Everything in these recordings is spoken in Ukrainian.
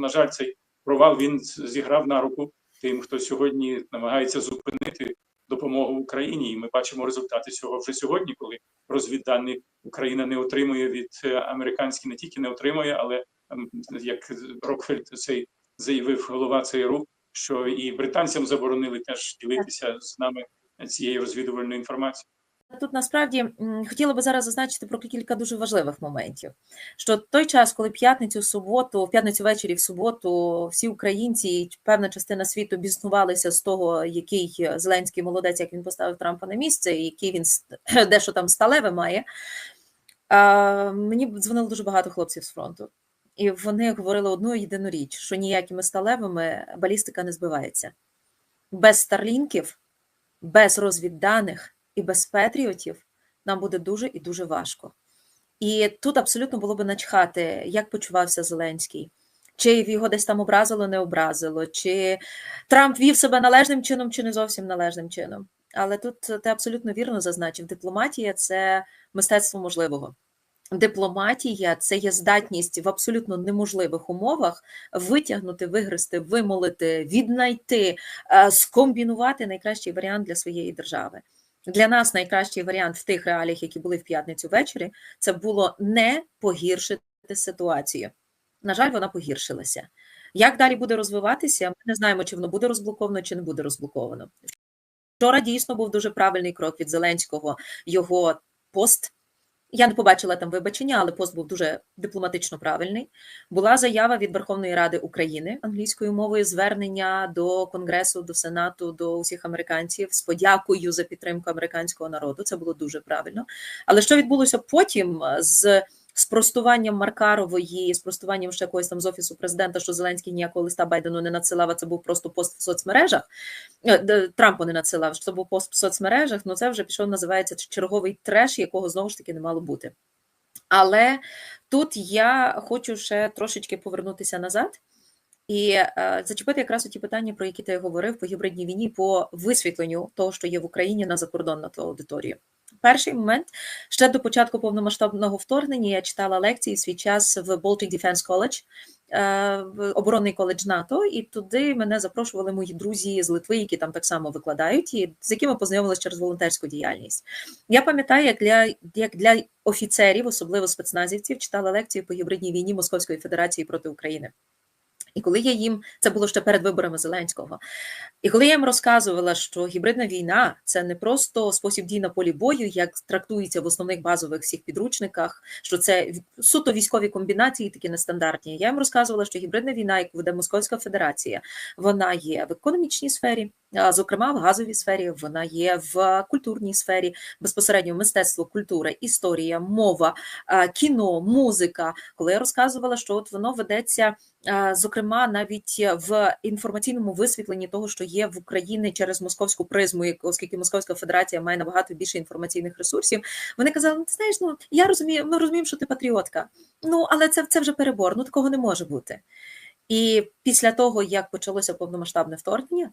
на жаль, цей провал він зіграв на руку тим, хто сьогодні намагається зупинити допомогу Україні, і ми бачимо результати цього вже сьогодні, коли розвіддані Україна не отримує від е, американські, не тільки не отримує, але ем, як Рокфельд цей заявив голова ЦРУ, що і британцям заборонили теж ділитися з нами цією розвідувальною інформацією. Тут насправді хотіла би зараз зазначити про кілька дуже важливих моментів. Що той час, коли п'ятницю, суботу, в п'ятницю ввечері, в суботу, всі українці і певна частина світу біснувалися з того, який Зеленський молодець, як він поставив Трампа на місце, і який він дещо там сталеве має. Мені дзвонило дуже багато хлопців з фронту. І вони говорили одну єдину річ: що ніякими сталевими балістика не збивається. Без старлінків, без розвідданих і без патріотів нам буде дуже і дуже важко. І тут абсолютно було би начхати, як почувався Зеленський, чи його десь там образило, не образило, чи Трамп вів себе належним чином, чи не зовсім належним чином. Але тут ти абсолютно вірно зазначив: дипломатія це мистецтво можливого. Дипломатія це є здатність в абсолютно неможливих умовах витягнути, вигрести, вимолити, віднайти, е, скомбінувати найкращий варіант для своєї держави. Для нас найкращий варіант в тих реаліях, які були в п'ятницю ввечері, це було не погіршити ситуацію. На жаль, вона погіршилася. Як далі буде розвиватися, ми не знаємо, чи воно буде розблоковано, чи не буде розблоковано. Вчора дійсно був дуже правильний крок від Зеленського його пост. Я не побачила там вибачення, але пост був дуже дипломатично правильний. Була заява від Верховної Ради України англійською мовою звернення до Конгресу, до Сенату, до усіх американців з подякою за підтримку американського народу. Це було дуже правильно. Але що відбулося потім з спростуванням Маркарової, спростуванням ще когось там з офісу президента, що Зеленський ніякого листа Байдену не надсилав, а це був просто пост в соцмережах. Е, Трампу не надсилав, що це був пост в соцмережах. Ну це вже пішов, називається черговий треш, якого знову ж таки не мало бути. Але тут я хочу ще трошечки повернутися назад. І е, зачепити якраз ті питання, про які ти говорив по гібридній війні, по висвітленню того, що є в Україні на закордонну аудиторію. Перший момент ще до початку повномасштабного вторгнення я читала лекції свій час в Baltic Defense College, е, оборонний коледж НАТО, і туди мене запрошували мої друзі з Литви, які там так само викладають, і з якими познайомилися через волонтерську діяльність. Я пам'ятаю, як для як для офіцерів, особливо спецназівців, читала лекції по гібридній війні Московської Федерації проти України. І коли я їм це було ще перед виборами Зеленського, і коли я їм розказувала, що гібридна війна це не просто спосіб дій на полі бою, як трактується в основних базових всіх підручниках, що це суто військові комбінації, такі нестандартні. Я їм розказувала, що гібридна війна, як веде Московська Федерація, вона є в економічній сфері, зокрема в газовій сфері, вона є в культурній сфері, безпосередньо мистецтво, культура, історія, мова, кіно, музика. Коли я розказувала, що от воно ведеться. Зокрема, навіть в інформаційному висвітленні того, що є в Україні через московську призму, оскільки Московська Федерація має набагато більше інформаційних ресурсів, вони казали: «Ну, ти знаєш, ну я розумію, ми розуміємо, що ти патріотка. Ну але це це вже перебор. Ну такого не може бути. І після того, як почалося повномасштабне вторгнення,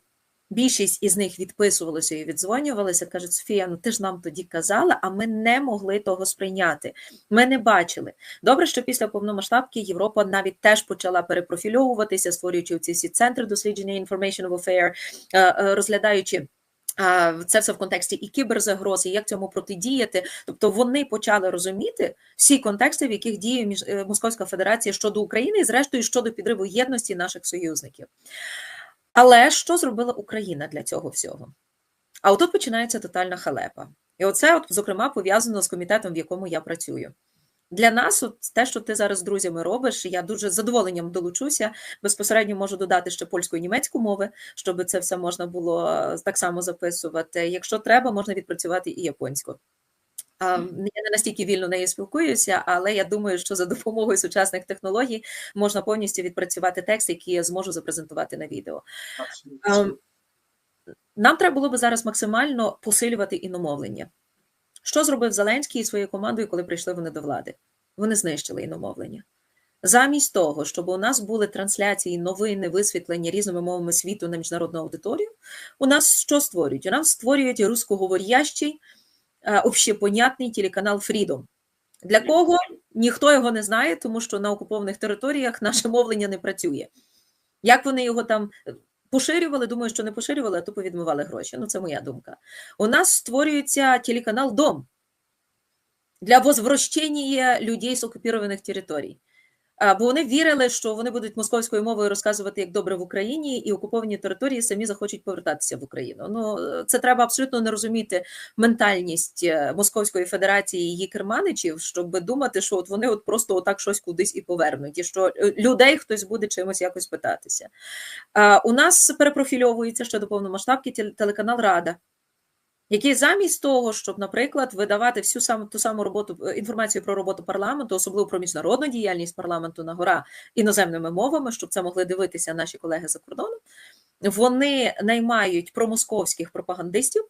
Більшість із них відписувалися і віддзвонювалися, кажуть, Софія, ну ти ж нам тоді казала, а ми не могли того сприйняти. Ми не бачили. Добре, що після повномасштабки Європа навіть теж почала перепрофільовуватися, створюючи ці всі центри дослідження Information of Affair, розглядаючи. Це все в контексті і кіберзагроз, і як цьому протидіяти. Тобто вони почали розуміти всі контексти, в яких діє між Московська Федерація щодо України і, зрештою, щодо підриву єдності наших союзників. Але що зробила Україна для цього всього? А отут починається тотальна халепа. І оце, от, зокрема, пов'язано з комітетом, в якому я працюю. Для нас, от те, що ти зараз з друзями робиш, я дуже з задоволенням долучуся. Безпосередньо можу додати ще польську і німецьку мови, щоб це все можна було так само записувати. Якщо треба, можна відпрацювати і японську. Я не настільки вільно нею спілкуюся, але я думаю, що за допомогою сучасних технологій можна повністю відпрацювати текст, який я зможу запрезентувати на відео. Абсолютно. Нам треба було би зараз максимально посилювати іномовлення. Що зробив Зеленський і своєю командою, коли прийшли вони до влади? Вони знищили іномовлення. Замість того, щоб у нас були трансляції, новини, висвітлення різними мовами світу на міжнародну аудиторію, у нас що створюють? У нас створюють русскоговорящий общепонятний телеканал Freedom. Для кого ніхто його не знає, тому що на окупованих територіях наше мовлення не працює. Як вони його там поширювали, думаю, що не поширювали, а тупо відмивали гроші. Ну, це моя думка. У нас створюється телеканал Дом для возвращення людей з окупованих територій. Бо вони вірили, що вони будуть московською мовою розказувати, як добре в Україні, і окуповані території самі захочуть повертатися в Україну. Ну це треба абсолютно не розуміти ментальність е, Московської Федерації і її керманичів, щоб думати, що от вони от просто отак щось кудись і повернуть, і що е, людей хтось буде чимось якось питатися. У нас перепрофільовується ще до повномасштабки телеканал Рада який замість того, щоб, наприклад, видавати всю саму ту саму роботу е, інформацію про роботу парламенту, особливо про міжнародну діяльність парламенту на гора іноземними мовами, щоб це могли дивитися наші колеги за кордоном, вони наймають промосковських пропагандистів.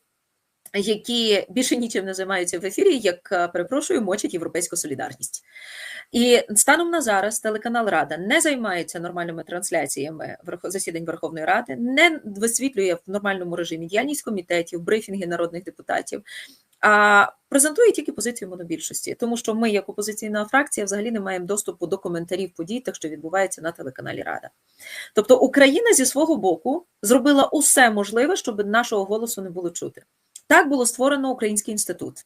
Які більше нічим не займаються в ефірі, як е, перепрошую, мочать європейську солідарність. І станом на зараз телеканал Рада не займається нормальними трансляціями засідань Верховної Ради, не висвітлює в нормальному режимі діяльність комітетів, брифінги народних депутатів, а презентує тільки позицію монобільшості, тому що ми, як опозиційна фракція, взагалі не маємо доступу до коментарів подій, тих, що відбувається на телеканалі Рада. Тобто Україна зі свого боку зробила усе можливе, щоб нашого голосу не було чути. Так було створено Український інститут,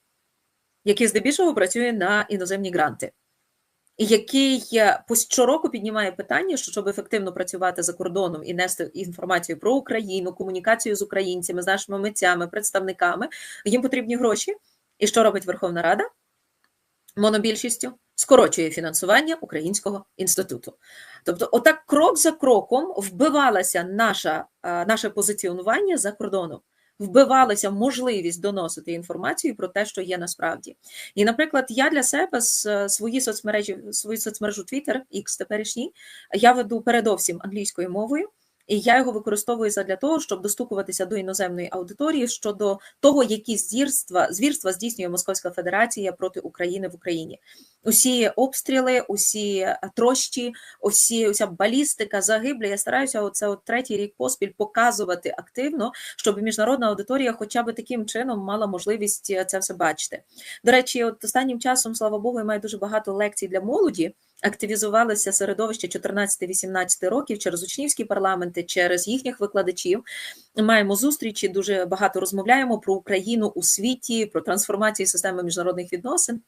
який здебільшого працює на іноземні гранти, і який е, щороку піднімає питання, що щоб ефективно працювати за кордоном і нести інформацію про Україну, комунікацію з українцями, з нашими митцями, представниками, їм потрібні гроші. І що робить Верховна Рада? Монобільшістю скорочує фінансування Українського інституту. Тобто, отак крок за кроком вбивалося наша, е, наше позиціонування за кордоном вбивалася можливість доносити інформацію про те, що є насправді. І, наприклад, я для себе з е, свої соцмережі, свою соцмережу Twitter, X теперішній, я веду передовсім англійською мовою. І я його використовую для того, щоб достукуватися до іноземної аудиторії щодо того, які звірства, звірства здійснює Московська Федерація проти України в Україні. Усі обстріли, усі е, трощі, усі уся балістика, загиблі. Я стараюся оце от третій рік поспіль показувати активно, щоб міжнародна аудиторія, хоча б таким чином, мала можливість е, це все бачити. До речі, от останнім часом, слава Богу, я маю дуже багато лекцій для молоді. Активізувалося середовище 14-18 років через учнівські парламенти, через їхніх викладачів. Маємо зустрічі, дуже багато розмовляємо про Україну у світі, про трансформацію системи міжнародних відносин.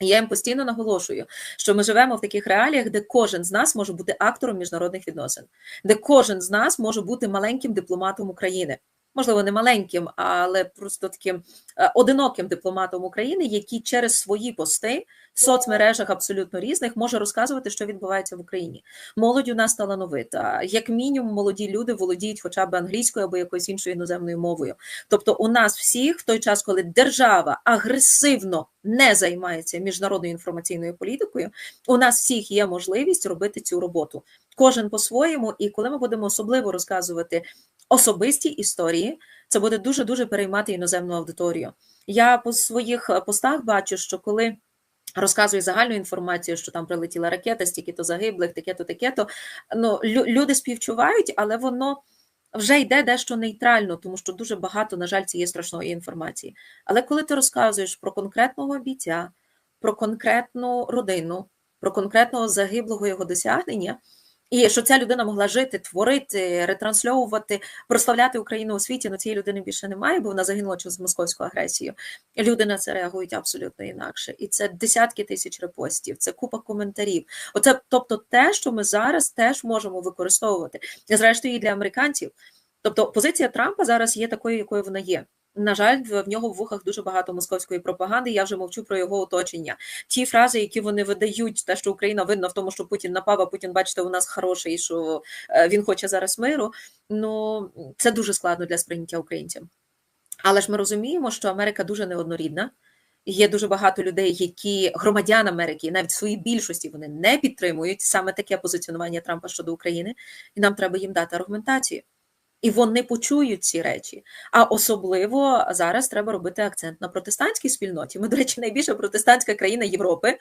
Я їм постійно наголошую, що ми живемо в таких реаліях, де кожен з нас може бути актором міжнародних відносин, де кожен з нас може бути маленьким дипломатом України. Можливо, не маленьким, але просто таким е, одиноким дипломатом України, який через свої пости в соцмережах абсолютно різних може розказувати, що відбувається в Україні. Молодь у нас талановита. Як мінімум, молоді люди володіють хоча б англійською або якоюсь іншою іноземною мовою. Тобто, у нас всіх в той час, коли держава агресивно не займається міжнародною інформаційною політикою, у нас всіх є можливість робити цю роботу. Кожен по-своєму, і коли ми будемо особливо розказувати особисті історії, це буде дуже дуже переймати іноземну аудиторію. Я по своїх е, постах бачу, що коли розказує загальну інформацію, що там прилетіла ракета, стільки-то загиблих, таке-то, таке-то. Ну, люди співчувають, але воно вже йде дещо нейтрально, тому що дуже багато, на жаль, цієї страшної інформації. Але коли ти розказуєш про конкретного бійця, про конкретну родину, про конкретного загиблого його досягнення, і що ця людина могла жити, творити, ретрансльовувати, прославляти Україну у світі, ну цієї людини більше немає, бо вона загинула через московську агресію. Люди на це реагують абсолютно інакше. І це десятки тисяч репостів, це купа коментарів. Оце, тобто, те, що ми зараз теж можемо використовувати. Зрештою, і для американців. Тобто, позиція Трампа зараз є такою, якою вона є. На жаль, в нього в вухах дуже багато московської пропаганди. Я вже мовчу про його оточення. Ті фрази, які вони видають, те, що Україна винна в тому, що Путін напав, а Путін, бачите, у нас хороший, що е, він хоче зараз миру. Ну це дуже складно для сприйняття українцям. Але ж ми розуміємо, що Америка дуже неоднорідна. Є дуже багато людей, які громадян Америки, навіть в своїй більшості вони не підтримують саме таке позиціонування Трампа щодо України, і нам треба їм дати аргументацію. І вони почують ці речі. А особливо зараз треба робити акцент на протестантській спільноті. Ми, до речі, найбільша протестантська країна Європи,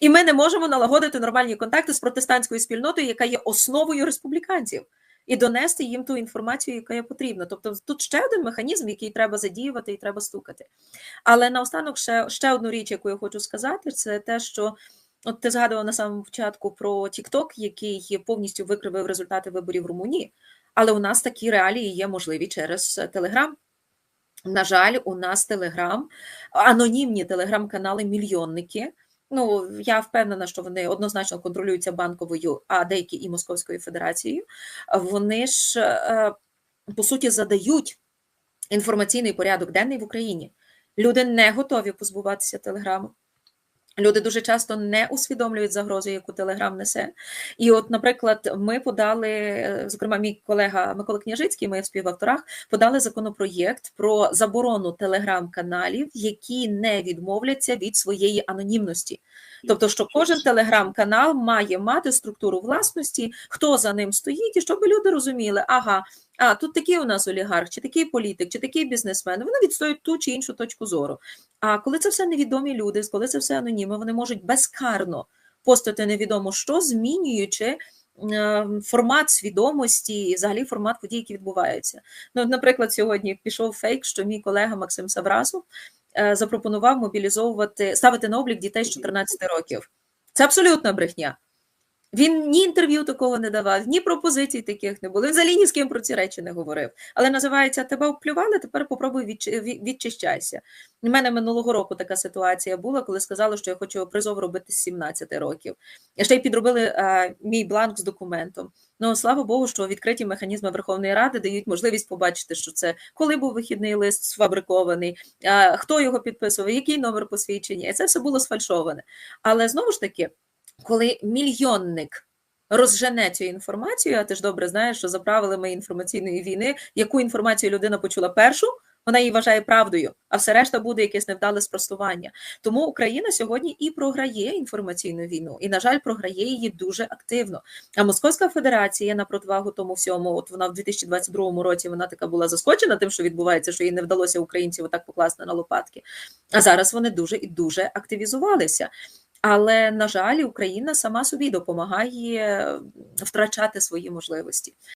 і ми не можемо налагодити нормальні контакти з протестантською спільнотою, яка є основою республіканців. і донести їм ту інформацію, яка є потрібна. Тобто тут ще один механізм, який треба задіювати і треба стукати. Але наостанок ще, ще одну річ, яку я хочу сказати, це те, що от ти згадував на самому початку про TikTok, який повністю викривив результати виборів в Румунії. Але у нас такі реалії є можливі через Телеграм. На жаль, у нас Телеграм, анонімні телеграм-канали, мільйонники. Ну, я впевнена, що вони однозначно контролюються банковою, а деякі і Московською Федерацією. Вони ж, е, по суті, задають інформаційний порядок денний в Україні. Люди не готові позбуватися телеграму. Люди дуже часто не усвідомлюють загрозу, яку Телеграм несе. І, от, наприклад, ми подали, е, зокрема, мій колега Микола Княжицький, в співавторах, подали законопроєкт про заборону телеграм-каналів, які не відмовляться від своєї анонімності. Тобто, що кожен телеграм-канал має мати структуру власності, хто за ним стоїть, і щоб люди розуміли, ага. А тут такий у нас олігарх, чи такий політик, чи такий бізнесмен. Вони відстоюють ту чи іншу точку зору. А коли це все невідомі люди, коли це все аноніми, вони можуть безкарно постати невідомо що, змінюючи е, формат свідомості і взагалі формат подій, які відбуваються. Ну, наприклад, сьогодні пішов фейк, що мій колега Максим Саврасов запропонував мобілізовувати, ставити на облік дітей з 14 років. Це абсолютна брехня. Він ні інтерв'ю такого не давав, ні пропозицій таких не було. Він взагалі ні з ким про ці речі не говорив. Але називається тебе вплювали, тепер попробуй відч- відчищайся. У мене минулого року така ситуація була, коли сказали, що я хочу призов робити з 17 років. І ще й підробили а, мій бланк з документом. Ну слава Богу, що відкриті механізми Верховної Ради дають можливість побачити, що це коли був вихідний лист сфабрикований, а, хто його підписував, який номер посвідчення. І це все було сфальшоване. Але знову ж таки коли мільйонник розжене цю інформацію, а ти ж добре знаєш, що за правилами інформаційної війни, яку інформацію людина почула першу, вона її вважає правдою, а все решта буде якесь невдале спростування. Тому Україна сьогодні і програє інформаційну війну, і, на жаль, програє її дуже активно. А Московська Федерація на противагу тому всьому, от вона в 2022 році вона така була заскочена тим, що відбувається, що їй не вдалося українців отак покласти на лопатки. А зараз вони дуже і дуже активізувалися. Але на жаль, Україна сама собі допомагає втрачати свої можливості.